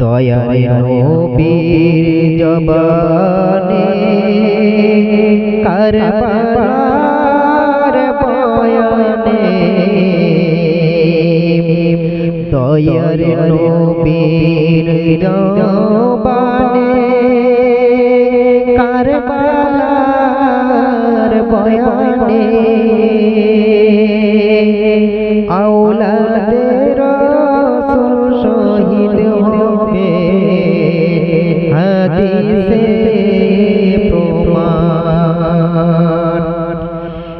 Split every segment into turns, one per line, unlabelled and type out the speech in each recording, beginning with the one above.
দয়ারে নবীর জবানে কারবালার বয়ানে দয়ারে নবীর জবানে কারবালার বয়ানে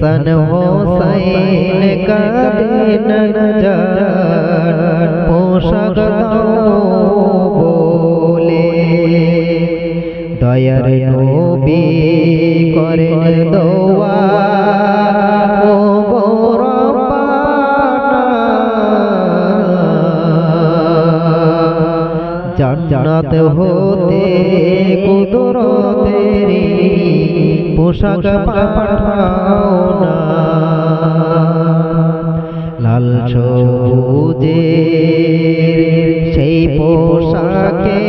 হাসান হোসাইন কাঁদেন যান পোশাক বলে দয়ার নবী করেন দোয়া জান্নাত হতে কুদরতেরি পোশাক পাঠাও না। লাল সবুজের সেই পোশাকে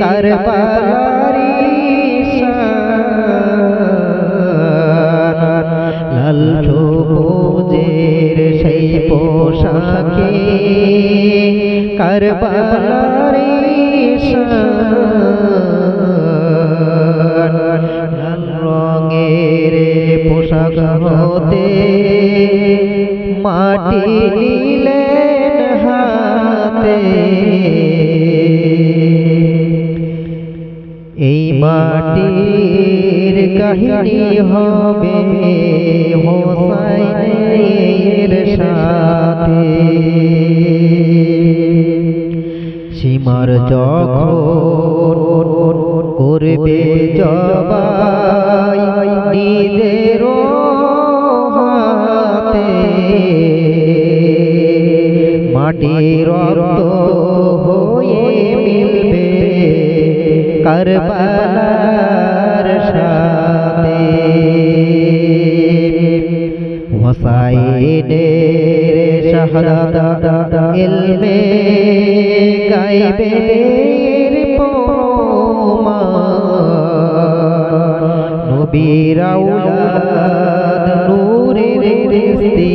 কারবালারি লাল সবুজের সেই পোশাকে কারবালারি এই মাটির কাহিনী হবে হোসাইনের সাথে। সীমার যখন করবে জবাই নিজের হাতে মাটির কারবালার সাথে হোসাইনের শাহাদাত ইলমে গাইবের প্রমাণ। নবীর আউলাদ নূরের রিস্তি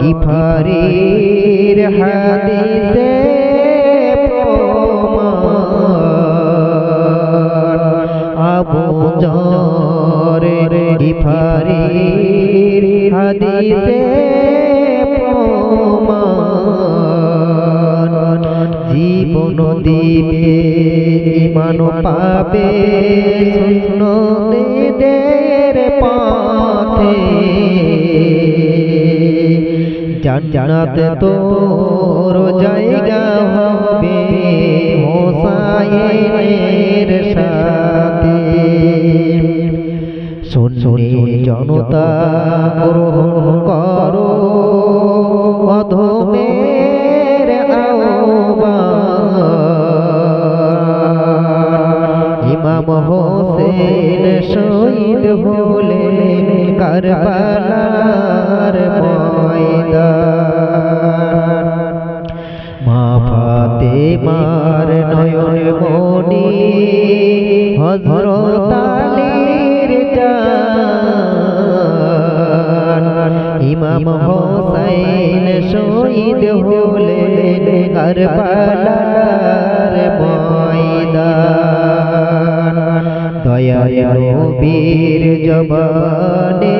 গিফারির হাদিসে আবু জর গিফারির হাদিসে জীবন দিবে ইমান পাবে সুন্নতের পথে জান্নাত তোর জায়গা হবে হোসাইনের সাথে। শুনে জনতা গ্রহণ করো, অধমের ইমাম হোসেন শহীদ হলেন কারবালার ময়দান। ইমাম হোসাইন শহীদ হলেন কারবালার ময়দান। দয়াল বীর জবানে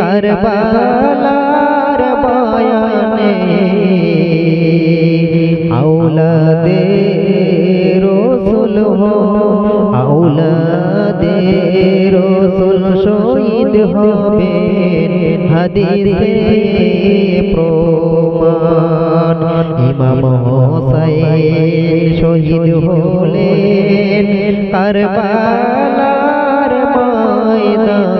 কারবালার বয়ানে আউলাদে রসুল হো আউলাদে রসুল শহীদ হবে হাদিসে প্রমাণ। ইমাম হোসাইন শহীদ হলেন কারবালার ময়দান।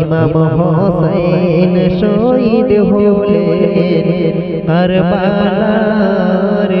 ইমাম হোসাইন শহীদ হলেন কারবালার